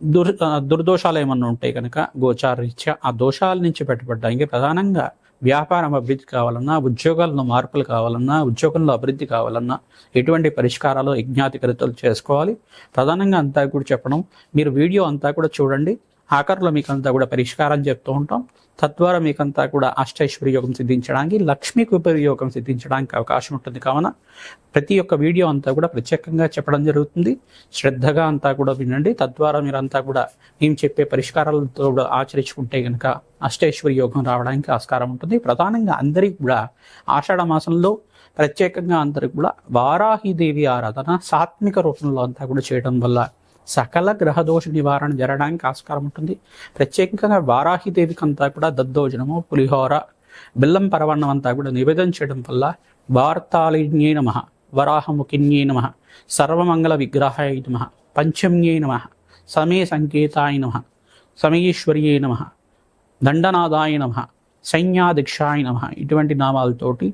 దుర్ దుర్దోషాలు ఏమన్నా ఉంటే కనుక గోచారరీత్యా ఆ దోషాల నుంచి పెట్టబడ్డానికి ప్రధానంగా వ్యాపారం అభివృద్ధి కావాలన్నా ఉద్యోగాల్లో మార్పులు కావాలన్నా ఉద్యోగంలో అభివృద్ధి కావాలన్నా ఎటువంటి పరిష్కారాలు యజ్ఞాతికరితలు చేసుకోవాలి. ప్రధానంగా అంతా కూడా చెప్పడం మీరు వీడియో అంతా కూడా చూడండి. ఆఖరిలో మీకు అంతా కూడా పరిష్కారం చెప్తూ ఉంటాం. తద్వారా మీకంతా కూడా అష్టైశ్వర్య యోగం సిద్ధించడానికి లక్ష్మీ ఉపయోగం సిద్ధించడానికి అవకాశం ఉంటుంది. కావున ప్రతి ఒక్క వీడియో అంతా కూడా ప్రత్యేకంగా చెప్పడం జరుగుతుంది. శ్రద్ధగా అంతా కూడా వినండి. తద్వారా మీరంతా కూడా మేము చెప్పే పరిష్కారాలతో కూడా ఆచరించుకుంటే కనుక అష్టైశ్వర్య యోగం రావడానికి ఆస్కారం ఉంటుంది. ప్రధానంగా అందరికీ కూడా ఆషాఢ మాసంలో ప్రత్యేకంగా అందరికి కూడా వారాహిదేవి ఆరాధన సాత్విక రూపంలో అంతా కూడా చేయడం వల్ల సకల గ్రహదోష నివారణ జరగడానికి ఆస్కారం ఉంటుంది. ప్రత్యేకంగా వారాహిదేవికి అంతా కూడా దద్దోజనము పులిహోర బెల్లం పరవన్నం అంతా కూడా నివేదన చేయడం వల్ల వార్తాళిన్యే నమ వరాహముఖిన్యే నమ సర్వమంగళ విగ్రహాయ నమ పంచమ్యే నమ సమయ సంకేతాయ నమ సమయేశ్వర్యే నమ దండనాదాయ నమ సైన్యాధిక్షాయ నమ ఇటువంటి నామాలతోటి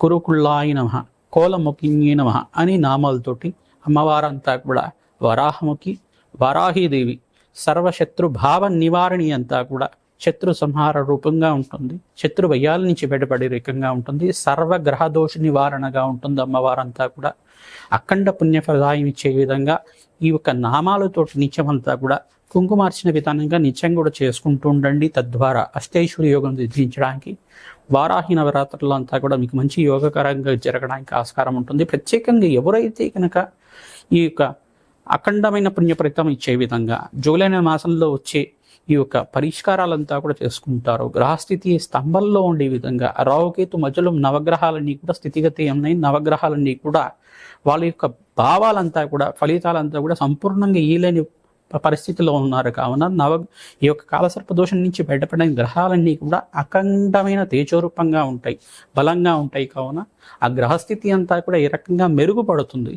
కురుకుళ్ళాయ నమ కోలముఖిన్యే నమ అని నామాలతోటి అమ్మవారంతా కూడా వరాహముఖి వరాహీదేవి సర్వశత్రు భావ నివారణి అంతా కూడా శత్రు సంహార రూపంగా ఉంటుంది. శత్రు భయాల నుంచి బయటపడే రకంగా ఉంటుంది. సర్వ గ్రహ దోష నివారణగా ఉంటుంది అమ్మవారంతా కూడా. అఖండ పుణ్యఫలదాయం ఇచ్చే విధంగా ఈ యొక్క నామాలతో నిత్యమంతా కూడా కుంకుమార్చిన విధానంగా నిత్యం కూడా చేసుకుంటూ ఉండండి. తద్వారా అష్టైశ్వరి యోగం సిద్ధించడానికి వారాహి నవరాత్రులు అంతా కూడా మీకు మంచి యోగకరంగా జరగడానికి ఆస్కారం ఉంటుంది. ప్రత్యేకంగా ఎవరైతే కనుక ఈ యొక్క అఖండమైన పుణ్యఫలితం ఇచ్చే విధంగా జూలై నెల మాసంలో వచ్చే ఈ యొక్క పరిష్కారాలంతా కూడా చేసుకుంటారు గ్రహస్థితి స్తంభంలో ఉండే విధంగా రావుకేతు మధ్యలో నవగ్రహాలన్నీ కూడా స్థితిగతి ఉన్నాయి నవగ్రహాలన్నీ కూడా వాళ్ళ యొక్క భావాలంతా కూడా ఫలితాలంతా కూడా సంపూర్ణంగా ఈలేని పరిస్థితిలో ఉన్నారు. కావున నవ ఈ యొక్క కాలసర్ప దోషం నుంచి బయటపడిన గ్రహాలన్నీ కూడా అఖండమైన తేజోరూపంగా ఉంటాయి. బలంగా ఉంటాయి. కావున ఆ గ్రహస్థితి అంతా కూడా ఈ రకంగా మెరుగుపడుతుంది.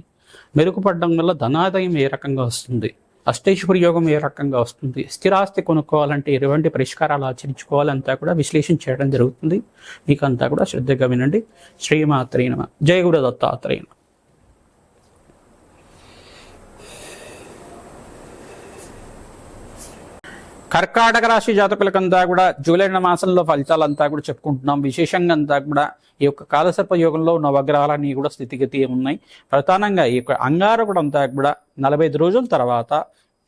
మెరుగుపడడం వల్ల ధనాదాయం ఏ రకంగా వస్తుంది? అష్టైశ్వర్య యోగం ఏ రకంగా వస్తుంది? స్థిరాస్తి కొనుక్కోవాలంటే ఎటువంటి పరిష్కారాలు ఆచరించుకోవాలంతా కూడా విశ్లేషణ చేయడం జరుగుతుంది. మీకు అంతా కూడా శ్రద్ధగా వినండి. శ్రీమాత్రేయ జయగుడ దత్తాత్రేయన కర్కాటక రాశి జాతకులకంతా కూడా జూలై మాసంలో ఫలితాలంతా కూడా చెప్పుకుంటున్నాం. విశేషంగా అంతా కూడా ఈ యొక్క కాలసర్ప యోగంలో నవగ్రహాలన్నీ కూడా స్థితిగతి ఉన్నాయి ప్రధానంగా ఈ యొక్క అంగారకుడు అంతా కూడా నలభై ఐదు రోజుల తర్వాత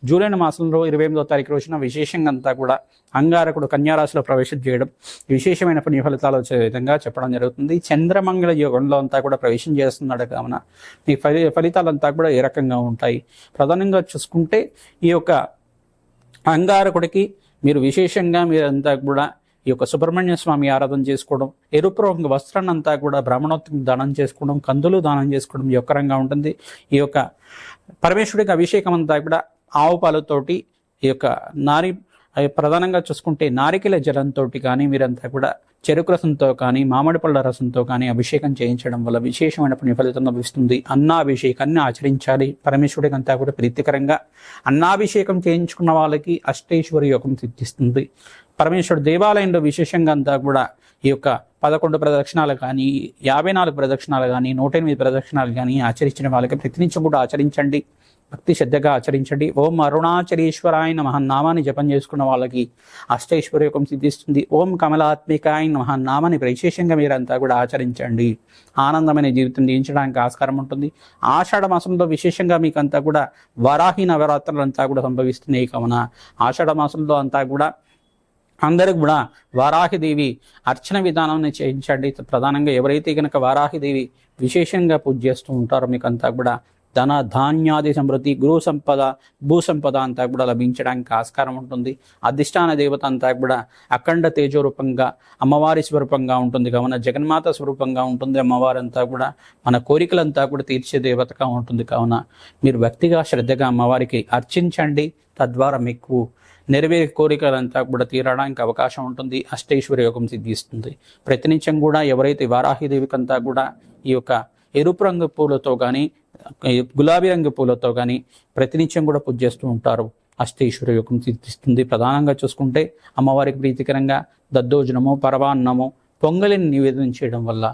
జూలై మాసంలో ఇరవై ఎనిమిదో తారీఖు రోజున విశేషంగా అంతా కూడా అంగారకుడు కన్యారాశిలో ప్రవేశం చేయడం విశేషమైన పుణ్య ఫలితాలు వచ్చే విధంగా చెప్పడం జరుగుతుంది. చంద్రమంగళ యోగంలో అంతా కూడా ప్రవేశం చేస్తున్నాడు కావున ఈ ఫలి ఫలితాలంతా కూడా ఏ రకంగా ఉంటాయి? ప్రధానంగా చూసుకుంటే ఈ యొక్క అంగారకుడికి మీరు విశేషంగా మీరంతా కూడా ఈ యొక్క సుబ్రహ్మణ్య స్వామి ఆరాధన చేసుకోవడం ఎరుపు రంగు వస్త్రాన్ని అంతా కూడా బ్రాహ్మణోత్వం దానం చేసుకోవడం కందులు దానం చేసుకోవడం యొక్కరంగా ఉంటుంది. ఈ యొక్క పరమేశ్వరుడికి అభిషేకం అంతా కూడా ఆవు పాలతోటి ఈ యొక్క నారి ప్రధానంగా చూసుకుంటే నారికెల జలంతో కానీ మీరంతా కూడా చెరుకు రసంతో కానీ మామిడి పళ్ళ రసంతో కానీ అభిషేకం చేయించడం వల్ల విశేషమైన పుణ్య ఫలితం లభిస్తుంది. అన్నాభిషేకాన్ని ఆచరించాలి. పరమేశ్వరుడికి అంతా కూడా ప్రీతికరంగా అన్నాభిషేకం చేయించుకున్న వాళ్ళకి అష్టేశ్వరి యోగం సిద్ధిస్తుంది. పరమేశ్వరుడు దేవాలయంలో విశేషంగా అంతా కూడా ఈ యొక్క పదకొండు ప్రదక్షిణాలు కానీ యాభై నాలుగు ప్రదక్షిణాలు కానీ నూట ఎనిమిది ప్రదక్షిణాలు కానీ ఆచరించిన వాళ్ళకి ప్రతినిత్యం కూడా ఆచరించండి. భక్తి శ్రద్ధగా ఆచరించండి. ఓం అరుణాచలేశ్వరాయ నమ నామాన్ని జపం చేసుకున్న వాళ్ళకి అష్టైశ్వర్యకం సిద్ధిస్తుంది. ఓం కమలాత్మికాయ నమ నామాన్ని విశేషంగా మీరంతా కూడా ఆచరించండి. ఆనందమైన జీవితం జీవించడానికి ఆస్కారం ఉంటుంది. ఆషాఢ మాసంలో విశేషంగా మీకు అంతా కూడా వరాహి నవరాత్రులు అంతా కూడా సంభవిస్తున్నాయి కావున. ఆషాఢ మాసంలో అంతా కూడా అందరికి కూడా వారాహిదేవి అర్చన విధానాన్ని చేయించండి. ప్రధానంగా ఎవరైతే కనుక వారాహిదేవి విశేషంగా పూజ చేస్తూ ఉంటారో మీకు అంతా కూడా ధన ధాన్యాది సమృద్ధి గృహ సంపద భూ సంపద అంతా కూడా లభించడానికి ఆస్కారం ఉంటుంది. అధిష్టాన దేవత అంతా కూడా అఖండ తేజోరూపంగా అమ్మవారి స్వరూపంగా ఉంటుంది. కావున జగన్మాత స్వరూపంగా ఉంటుంది. అమ్మవారి అంతా కూడా మన కోరికలంతా కూడా తీర్చే దేవతగా ఉంటుంది. కావున మీరు వ్యక్తిగా శ్రద్ధగా అమ్మవారికి అర్చించండి. తద్వారా మీకు నెరవేరే కోరికలంతా కూడా తీరడానికి అవకాశం ఉంటుంది అష్టైశ్వర్య యోగం సిద్ధిస్తుంది. ప్రతినిత్యం కూడా ఎవరైతే వారాహిదేవికంతా కూడా ఈ యొక్క ఎరుపు రంగు పూలతో కానీ గులాబీ రంగు పూలతో కానీ ప్రతినిత్యం కూడా పూజ చేస్తూ ఉంటారు. అష్టైశ్వర్య యోగం సిద్ధిస్తుంది. ప్రధానంగా చూసుకుంటే అమ్మవారికి ప్రీతికరంగా దద్దోజనము పరవాన్నము పొంగలిని నివేదన చేయడం వల్ల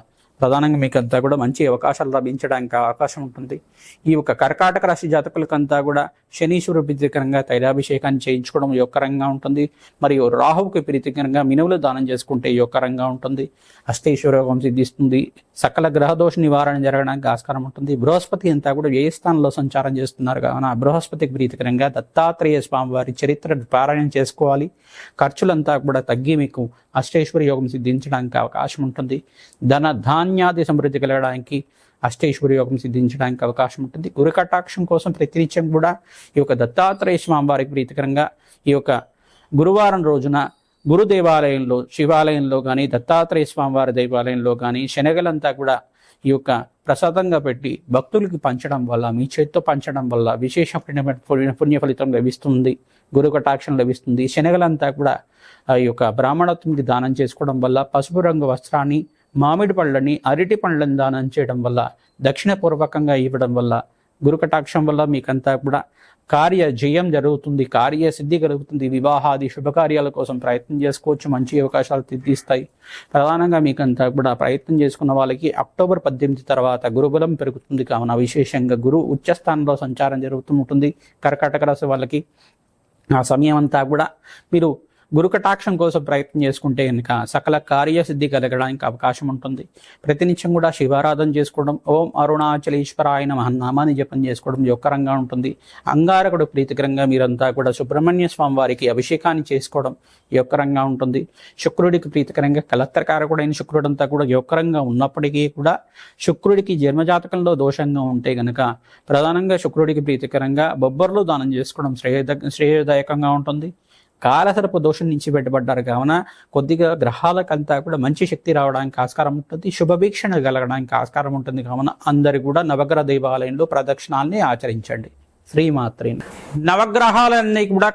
ప్రధానంగా మీకు అంతా కూడా మంచి అవకాశాలు లభించడానికి అవకాశం ఉంటుంది. ఈ యొక్క కర్కాటక రాశి జాతకులకంతా కూడా శనీశ్వరు ప్రీతికరంగా తైలాభిషేకాన్ని చేయించుకోవడం యొక్కరంగా ఉంటుంది. మరియు రాహువుకి ప్రీతికరంగా మినువులు దానం చేసుకుంటే యొక్కరంగా ఉంటుంది. అష్టేశ్వర యోగం సిద్ధిస్తుంది. సకల గ్రహదోష నివారణ జరగడానికి ఆస్కారం ఉంటుంది. బృహస్పతి అంతా కూడా ఏ స్థానంలో సంచారం చేస్తున్నారు కావున ఆ బృహస్పతికి ప్రీతికరంగా దత్తాత్రేయ స్వామి వారి చరిత్ర పారాయణం చేసుకోవాలి. ఖర్చులంతా కూడా తగ్గి మీకు అష్టేశ్వర యోగం సిద్ధించడానికి అవకాశం ఉంటుంది. ధన ధాన్యాది సమృద్ధి కలగడానికి అష్టైశ్వర్య యోగం సిద్ధించడానికి అవకాశం ఉంటుంది. గురు కటాక్షం కోసం ప్రతినిత్యం కూడా ఈ యొక్క దత్తాత్రేయ స్వామి వారికి ప్రీతికరంగా ఈ యొక్క గురువారం రోజున గురు దేవాలయంలో శివాలయంలో కానీ దత్తాత్రేయ స్వామివారి దేవాలయంలో కానీ శనగలంతా కూడా ఈ యొక్క ప్రసాదంగా పెట్టి భక్తులకి పంచడం వల్ల మీ చేత్తో పంచడం వల్ల విశేష పుణ్య పుణ్య ఫలితం లభిస్తుంది. గురు కటాక్షం లభిస్తుంది. శనగలంతా కూడా ఆ యొక్క బ్రాహ్మణత్వంకి దానం చేసుకోవడం వల్ల పసుపు రంగు వస్త్రాన్ని మామిడి పళ్ళని అరటి పండ్లను దానం చేయడం వల్ల దక్షిణపూర్వకంగా ఇవ్వడం వల్ల గురు కటాక్షం వల్ల మీకంతా కూడా కార్య జయం జరుగుతుంది కార్య సిద్ధి కలుగుతుంది. వివాహాది శుభకార్యాల కోసం ప్రయత్నం చేసుకోవచ్చు మంచి అవకాశాలు తీస్తాయి ప్రధానంగా మీకంతా కూడా ప్రయత్నం చేసుకున్న వాళ్ళకి అక్టోబర్ పద్దెనిమిది తర్వాత గురుబలం పెరుగుతుంది. కావున విశేషంగా గురు ఉచ్చస్థానంలో సంచారం జరుగుతూ ఉంటుంది. కర్కాటక రాశి వాళ్ళకి ఆ సమయం అంతా కూడా మీరు గురుకటాక్షం కోసం ప్రయత్నం చేసుకుంటే కనుక సకల కార్యసిద్ధి కలగడానికి అవకాశం ఉంటుంది. ప్రతినిత్యం కూడా శివారాధన చేసుకోవడం ఓం అరుణాచలేశ్వరాయ మహన్నామాన్ని జపం చేసుకోవడం యొక్కరంగా ఉంటుంది. అంగారకుడు ప్రీతికరంగా మీరంతా కూడా సుబ్రహ్మణ్య స్వామి వారికి అభిషేకాన్ని చేసుకోవడం యొక్కరంగా ఉంటుంది. శుక్రుడికి ప్రీతికరంగా కలత్రకారకుడైన శుక్రుడంతా కూడా యొక్కరంగా ఉన్నప్పటికీ కూడా శుక్రుడికి జన్మజాతకంలో దోషంగా ఉంటే గనక ప్రధానంగా శుక్రుడికి ప్రీతికరంగా బొబ్బర్లు దానం చేసుకోవడం శ్రేయద శ్రేయదాయకంగా ఉంటుంది. కాలసరపు దోషం నుంచి బయటపడ్డారు. కావున కొద్దిగా గ్రహాలకంతా కూడా మంచి శక్తి రావడానికి ఆస్కారం ఉంటుంది. శుభవీక్షణ కలగడానికి ఆస్కారం ఉంటుంది. కావున అందరు కూడా నవగ్రహ దేవాలయంలో ప్రదక్షిణాల్ని ఆచరించండి. శ్రీమాత్రి నవగ్రహాలన్నీ కూడా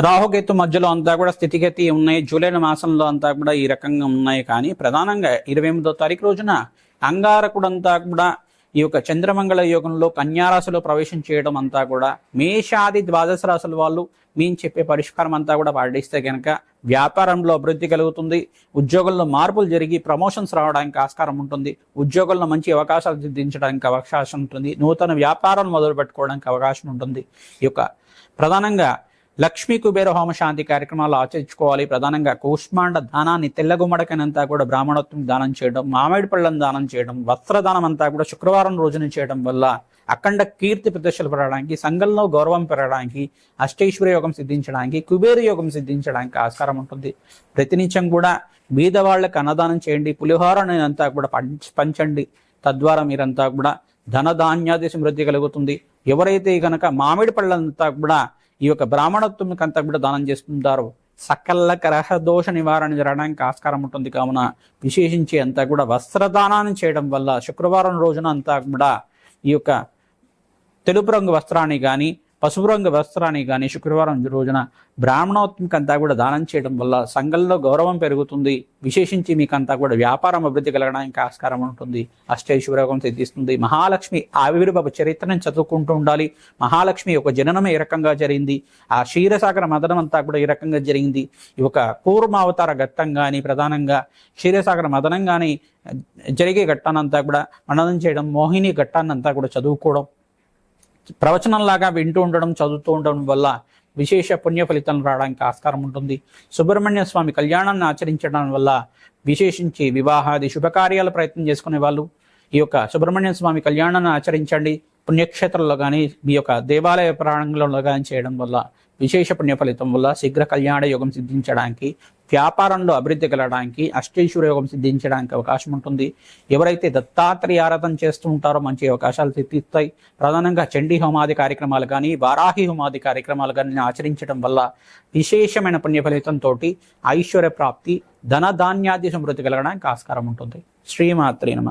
రాహుకేతు మధ్యలో అంతా కూడా స్థితిగతి ఉన్నాయి. జూలై మాసంలో అంతా కూడా ఈ రకంగా ఉన్నాయి. కానీ ప్రధానంగా ఇరవై ఎనిమిదో తారీఖు రోజున అంగారకుడంతా కూడా ఈ యొక్క చంద్రమంగళ యోగంలో కన్యారాశిలో ప్రవేశం చేయడం అంతా కూడా మేషాది ద్వాదశ రాశుల వాళ్ళు మేము చెప్పే పరిష్కారం అంతా కూడా పాటిస్తే కనుక వ్యాపారంలో అభివృద్ధి కలుగుతుంది. ఉద్యోగంలో మార్పులు జరిగి ప్రమోషన్స్ రావడానికి ఆస్కారం ఉంటుంది. ఉద్యోగంలో మంచి అవకాశాలు సిద్ధించడానికి అవకాశం ఉంటుంది. నూతన వ్యాపారం మొదలు పెట్టుకోవడానికి అవకాశం ఉంటుంది. ఈ యొక్క ప్రధానంగా లక్ష్మీ కుబేర హోమ శాంతి కార్యక్రమాలు ఆచరించుకోవాలి. ప్రధానంగా కూష్మాండ దానాన్ని తెల్లగుమ్మడికనంతా కూడా బ్రాహ్మణత్వం దానం చేయడం మామిడి పళ్ళను దానం చేయడం వస్త్రదానం అంతా కూడా శుక్రవారం రోజున చేయడం వల్ల అఖండ కీర్తి ప్రదర్శనలు పెరగడానికి సంఘంలో గౌరవం పెరగడానికి అష్టైశ్వర్య యోగం సిద్ధించడానికి కుబేర యోగం సిద్ధించడానికి ఆస్కారం ఉంటుంది. ప్రతినిత్యం కూడా బీదవాళ్ళకి అన్నదానం చేయండి. పులిహోర అంతా కూడా పంచ పంచండి. తద్వారా మీరంతా కూడా ధనధాన్యాది సమృద్ధి కలుగుతుంది. ఎవరైతే కనుక మామిడి పళ్ళంతా కూడా ఈ యొక్క బ్రాహ్మణత్వం అంతా కూడా దానం చేస్తుంటారు. సకల గ్రహ దోష నివారణ జరగడానికి ఆస్కారం ఉంటుంది. కావున విశేషించి అంతా కూడా వస్త్రదానాన్ని చేయడం వల్ల శుక్రవారం రోజున అంతా కూడా ఈ యొక్క తెలుపు రంగు వస్త్రాన్ని కానీ పసుపు రంగు వస్త్రాన్ని కానీ శుక్రవారం రోజున బ్రాహ్మణోత్మికంతా కూడా దానం చేయడం వల్ల సంఘంలో గౌరవం పెరుగుతుంది. విశేషించి మీకు అంతా కూడా వ్యాపారం అభివృద్ధి కలగడానికి ఆస్కారం ఉంటుంది. అష్టైశ్వర్యోగం సిద్ధిస్తుంది. మహాలక్ష్మి ఆవిర్భవ చరిత్రను చదువుకుంటూ ఉండాలి. మహాలక్ష్మి యొక్క జననం ఏ రకంగా జరిగింది. ఆ క్షీరసాగర మదనం అంతా కూడా ఈ రకంగా జరిగింది. ఈ యొక్క కూర్మావతార ఘట్టం కానీ ప్రధానంగా క్షీరసాగర మదనం కానీ జరిగే ఘట్టానంతా కూడా మననం చేయడం మోహిని ఘట్టాన్నంతా కూడా చదువుకోవడం ప్రవచనంలాగా వింటూ ఉండడం చదువుతూ ఉండడం వల్ల విశేష పుణ్య ఫలితం రావడానికి ఆస్కారం ఉంటుంది. సుబ్రహ్మణ్య స్వామి కళ్యాణాన్ని ఆచరించడం వల్ల విశేషించి వివాహాది శుభకార్యాల ప్రయత్నం చేసుకునే వాళ్ళు. ఈ యొక్క సుబ్రహ్మణ్య స్వామి కళ్యాణాన్ని ఆచరించండి. పుణ్యక్షేత్రంలో కానీ మీ యొక్క దేవాలయ ప్రాంగణంలో కానీ చేయడం వల్ల విశేష పుణ్య ఫలితం వల్ల శీఘ్ర కళ్యాణ యోగం సిద్ధించడానికి వ్యాపారంలో అభివృద్ధి కలగడానికి అష్టేశ్వర యోగం సిద్ధించడానికి అవకాశం ఉంటుంది. ఎవరైతే దత్తాత్రేయ ఆరాధన చేస్తూ ఉంటారో మంచి అవకాశాలు సిద్ధిస్తాయి. ప్రధానంగా చండీ హోమాది కార్యక్రమాలు కానీ వారాహి హోమాది కార్యక్రమాలు కానీ ఆచరించడం వల్ల విశేషమైన పుణ్య ఫలితంతో ఐశ్వర్య ప్రాప్తి ధన ధాన్యాది సమృద్ధి కలగడానికి ఆస్కారం ఉంటుంది. శ్రీమాత్రే నమ.